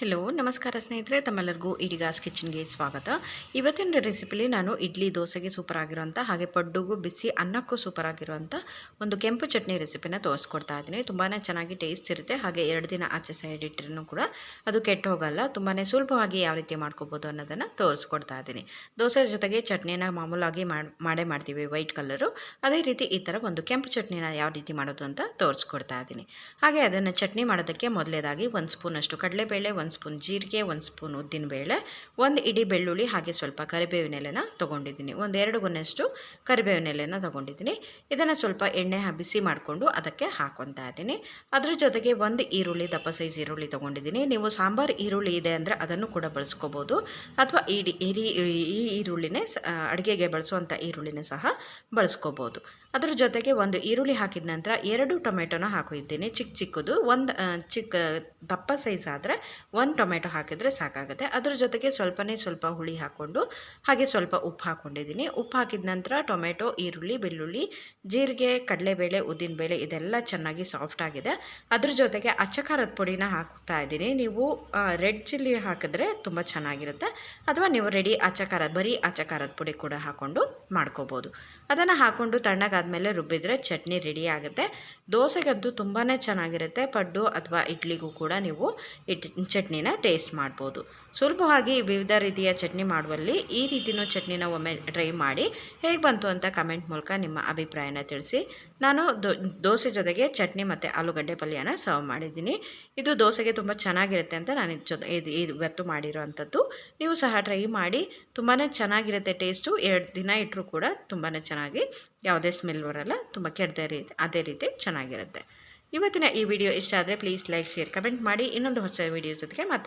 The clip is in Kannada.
ಹೆಲೋ ನಮಸ್ಕಾರ ಸ್ನೇಹಿತರೆ, ತಮ್ಮೆಲ್ಲರಿಗೂ ಇಡಿಗಾಸ್ ಕಿಚನ್ಗೆ ಸ್ವಾಗತ. ಇವತ್ತಿನ ರೆಸಿಪಿಲಿ ನಾನು ಇಡ್ಲಿ ದೋಸೆಗೆ ಸೂಪರ್ ಆಗಿರುವಂಥ ಹಾಗೆ ಪಡ್ಡುಗೂ ಬಿಸಿ ಅನ್ನಕ್ಕೂ ಸೂಪರ್ ಆಗಿರುವಂಥ ಒಂದು ಕೆಂಪು ಚಟ್ನಿ ರೆಸಿಪಿನ ತೋರಿಸ್ಕೊಡ್ತಾ ಇದ್ದೀನಿ. ತುಂಬಾ ಚೆನ್ನಾಗಿ ಟೇಸ್ಟ್ ಇರುತ್ತೆ. ಹಾಗೆ ಎರಡು ದಿನ ಆಚೆ ಸೈಡ್ ಇಟ್ಟರೂ ಕೂಡ ಅದು ಕೆಟ್ಟು ಹೋಗಲ್ಲ. ತುಂಬಾ ಸುಲಭವಾಗಿ ಯಾವ ರೀತಿ ಮಾಡ್ಕೋಬೋದು ಅನ್ನೋದನ್ನು ತೋರಿಸ್ಕೊಡ್ತಾ ಇದ್ದೀನಿ. ದೋಸೆ ಜೊತೆಗೆ ಚಟ್ನಿನ ಮಾಮೂಲಾಗಿ ಮಾಡೇ ಮಾಡ್ತೀವಿ ವೈಟ್ ಕಲರು. ಅದೇ ರೀತಿ ಈ ಥರ ಒಂದು ಕೆಂಪು ಚಟ್ನಿನ ಯಾವ ರೀತಿ ಮಾಡೋದು ಅಂತ ತೋರಿಸ್ಕೊಡ್ತಾ ಇದ್ದೀನಿ. ಹಾಗೆ ಅದನ್ನು ಚಟ್ನಿ ಮಾಡೋದಕ್ಕೆ ಮೊದಲೇದಾಗಿ ಒಂದು ಸ್ಪೂನಷ್ಟು ಕಡಲೆಬೇಳೆ, ಒಂದು ಸ್ಪೂನ್ ಜೀರಿಗೆ, ಒಂದು ಸ್ಪೂನ್ ಉದ್ದಿನಬೇಳೆ ಒಂದು ಇಡೀ ಬೆಳ್ಳುಳ್ಳಿ, ಹಾಗೆ ಸ್ವಲ್ಪ ಕರಿಬೇವಿನ ಎಲೆನ ತೊಗೊಂಡಿದ್ದೀನಿ. ಒಂದು ಎರಡು ಗೊನೆಯಷ್ಟು ಕರಿಬೇವಿನ ಎಲೆನ ತೊಗೊಂಡಿದ್ದೀನಿ. ಇದನ್ನು ಸ್ವಲ್ಪ ಎಣ್ಣೆ ಬಿಸಿ ಮಾಡಿಕೊಂಡು ಅದಕ್ಕೆ ಹಾಕೊತಾ ಇದ್ದೀನಿ. ಅದ್ರ ಜೊತೆಗೆ ಒಂದು ಈರುಳ್ಳಿ, ದಪ್ಪ ಸೈಜ್ ಈರುಳ್ಳಿ ತೊಗೊಂಡಿದ್ದೀನಿ. ನೀವು ಸಾಂಬಾರು ಈರುಳ್ಳಿ ಇದೆ ಅಂದರೆ ಅದನ್ನು ಕೂಡ ಬಳಸ್ಕೋಬೋದು. ಅಥವಾ ಇಡಿ ಇರಿ ಈ ಈರುಳ್ಳಿನೇ ಅಡುಗೆಗೆ ಬಳಸುವಂಥ ಈರುಳ್ಳಿನೇ ಸಹ ಬಳಸ್ಕೋಬೋದು. ಅದ್ರ ಜೊತೆಗೆ ಒಂದು ಈರುಳ್ಳಿ ಹಾಕಿದ ನಂತರ ಎರಡು ಟೊಮೆಟೊನ ಹಾಕಿದ್ದೀನಿ ಚಿಕ್ಕ ಚಿಕ್ಕದು, ಒಂದು ಚಿಕ್ಕ ದಪ್ಪ ಸೈಜ್ ಆದರೆ ಒಂದು ಟೊಮೆಟೊ ಹಾಕಿದರೆ ಸಾಕಾಗುತ್ತೆ. ಅದ್ರ ಜೊತೆಗೆ ಸ್ವಲ್ಪನೇ ಸ್ವಲ್ಪ ಹುಳಿ ಹಾಕ್ಕೊಂಡು ಹಾಗೆ ಸ್ವಲ್ಪ ಉಪ್ಪು ಹಾಕ್ಕೊಂಡಿದ್ದೀನಿ ಉಪ್ಪು ಹಾಕಿದ ನಂತರ ಟೊಮೆಟೊ, ಈರುಳ್ಳಿ, ಬೆಳ್ಳುಳ್ಳಿ, ಜೀರಿಗೆ, ಕಡಲೆಬೇಳೆ ಉದ್ದಿನಬೇಳೆ ಇದೆಲ್ಲ ಚೆನ್ನಾಗಿ ಸಾಫ್ಟ್ ಆಗಿದೆ. ಅದ್ರ ಜೊತೆಗೆ ಅಚ್ಚಕಾರದ ಪುಡಿನ ಹಾಕ್ತಾ ಇದ್ದೀನಿ. ನೀವು ರೆಡ್ ಚಿಲ್ಲಿ ಹಾಕಿದ್ರೆ ತುಂಬ ಚೆನ್ನಾಗಿರುತ್ತೆ. ಅಥವಾ ನೀವು ರೆಡಿ ಅಚ್ಚಕಾರ ಬರೀ ಅಚ್ಚಕಾರದ ಪುಡಿ ಕೂಡ ಹಾಕ್ಕೊಂಡು ಮಾಡ್ಕೋಬೋದು. ಅದನ್ನು ಹಾಕ್ಕೊಂಡು ತಣ್ಣಗಾದ್ಮೇಲೆ ರುಬ್ಬಿದ್ರೆ ಚಟ್ನಿ ರೆಡಿ ಆಗುತ್ತೆ. ದೋಸೆಗಂತೂ ತುಂಬಾ ಚೆನ್ನಾಗಿರುತ್ತೆ. ಪಡ್ಡು ಅಥವಾ ಇಡ್ಲಿಗೂ ಕೂಡ ನೀವು ಇಟ್ ಚಟ್ನಿನ ಟೇಸ್ಟ್ ಮಾಡ್ಬೋದು. ಸುಲಭವಾಗಿ ವಿವಿಧ ರೀತಿಯ ಚಟ್ನಿ ಮಾಡುವಲ್ಲಿ ಈ ರೀತಿಯೂ ಚಟ್ನಿನ ಒಮ್ಮೆ ಟ್ರೈ ಮಾಡಿ ಹೇಗೆ ಬಂತು ಅಂತ ಕಮೆಂಟ್ ಮೂಲಕ ನಿಮ್ಮ ಅಭಿಪ್ರಾಯನ ತಿಳಿಸಿ. ನಾನು ದೋಸೆ ಜೊತೆಗೆ ಚಟ್ನಿ ಮತ್ತು ಆಲೂಗಡ್ಡೆ ಪಲ್ಯನ ಸರ್ವ್ ಮಾಡಿದ್ದೀನಿ. ಇದು ದೋಸೆಗೆ ತುಂಬ ಚೆನ್ನಾಗಿರುತ್ತೆ ಅಂತ ನಾನು ಜೊತೆ, ಇದು ಇವತ್ತು ಮಾಡಿರೋ ಅಂಥದ್ದು ನೀವು ಸಹ ಟ್ರೈ ಮಾಡಿ. ತುಂಬಾ ಚೆನ್ನಾಗಿರುತ್ತೆ ಟೇಸ್ಟು. ಎರಡು ದಿನ ಇಟ್ಟರೂ ಕೂಡ ತುಂಬಾ ಚೆನ್ನಾಗಿ, ಯಾವುದೇ ಸ್ಮೆಲ್ ಬರಲ್ಲ, ತುಂಬ ಕೆಡದೆ ರೀತಿ, ಅದೇ ರೀತಿ ಚೆನ್ನಾಗಿರುತ್ತೆ. ಇವತ್ತಿನ ಈ ವಿಡಿಯೋ ಇಷ್ಟ ಆದರೆ ಪ್ಲೀಸ್ ಲೈಕ್ ಶೇರ್ ಕಮೆಂಟ್ ಮಾಡಿ. ಇನ್ನೊಂದು ಹೊಸ ವಿಡಿಯೋ ಜೊತೆಗೆ ಮತ್ತೆ